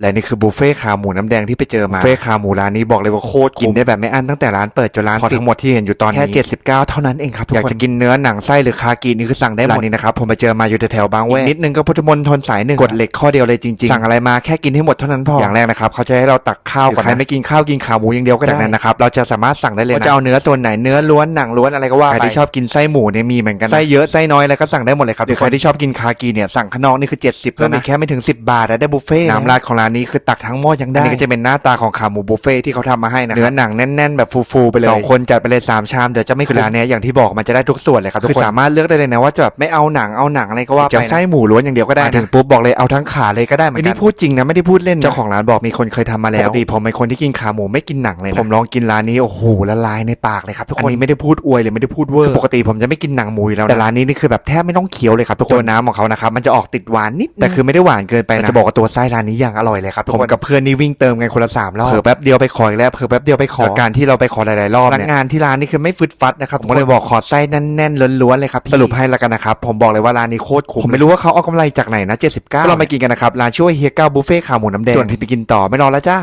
และนี่คือบุฟเฟ่ต์ขาหมูน้ำแดงที่ไปเจอมาบุฟเฟ่ต์ขาหมูร้านนี้บอกเลยว่าโคตรกินได้แบบไม่อั้นตั้งแต่ร้านเปิดจนร้านพอทั้งหมดที่เห็นอยู่ตอนนี้แค่79 เท่านั้นเองครับอยากจะกินเนื้อหนังไส้หรือคากินี่คือสั่งได้หมดร้านนี้นะครับผมไปเจอมาอยู่แถวๆบางแวกนิดนึงก็พุทธมณฑลสายหนึ่งกดเหล็กข้อเดียวเลยจริงๆสั่งอะไรมาแค่กินให้หมดเท่านั้นพออย่างแรกนะครับเขาจะให้เราตักข้าวก่อนใครไม่กินข้าวกินขาหมูอย่างเดียวก็ได้จากนั้นนะครับเราจะสามารถสั่งได้เลยนะว่าจะเอาเนื้อส่วนไหนเนื้อล้วนหนังล้วนอะไรก็ว่าไปใครที่ชอบกินไส้หมูเนี่ยมีเหมือนกันนะไส้เยอะไส้น้อยอะไรก็สั่งได้หมดเลยครับหรือใครที่ชอบกินคากิเนี่ยสั่งข้างนอกนี่คือ 70เพิ่มอีกแค่ไม่ถึง 10 บาทอะได้บุฟเฟ่ต์น้ำราดของร้านนี้คือตักทั้งหม้อยังได้อันนี้ก็จะเป็นหน้าตาของขาหมูบุฟเฟ่ต์ที่เขาทำมาให้นะเนื้อหนังแน่นๆแบบฟูๆไปเลยสองคนจัดไปเลยสามชามเดี๋ยวจะไม่คือร้านเนี้ยอย่างที่บอกมันจะได้ทุกส่วนเลยครับทุกคนคือสามารถเลือกได้เลยนะว่าจะแบบไม่เอาหนังเอาหนังอะไรก็ว่าไปจะไส้หมูล้วนอย่างเดียวก็ได้ถึงปุ๊บบอกเลยเอาทั้งขาเลยก็ได้เหมือนกันนี่พูดจริงนะไม่ได้พูดเล่นเจ้าของร้านบอกมีคนเคยทำมาแล้วปกติผมเป็นคนที่กินขาหมูไม่กินหนังเลยนะผมลองกินร้านนี้โอ้โหละลายในปากเลยครับทุกคนอันนี้ไม่ได้พูดอวยเลยไม่ได้พูดเวอร์คือปกติผมจะไม่กินหนังหมูอยู่แล้วนะแต่ร้านนี้นี่คือแบบแทบไม่ต้องเคี้ยวเลยครับทุกคนตัวน้ำของเขานะครับมันจะออกติดหวานนิดแต่คือไม่ได้หวานเกินไปนะจะบอกว่าตัวไส้ร้านนี้อย่างอร่อยเลยครับผมกับเพื่อนนี่วิ่งเติมกันคนละสามรอบเผลอแป๊บเดียวไปขออีกแล้วเผลอแป๊บเดียวไปขอการที่เราไปขอหลายๆรอบพนักงานที่ร้านนี่คือไม่ฟึดฟัดนะครับผมก็เลยบอกขอไส้แน่นๆล้วนๆเลยครับสรุปให้แล้วกันนะครับผมบอกเลยว่าร้านนี้โคตรคุ้มผมไม่รู้ว่าเขาเอากำไรจากไหนนะ79ก็ลองไปกินกันนะครับร้านชื่อว่าเฮียเก้าบุฟเฟ่ขาหมูน้ำแดงส่วนพี่ไปกินต่อไม่รอแล้วจ้า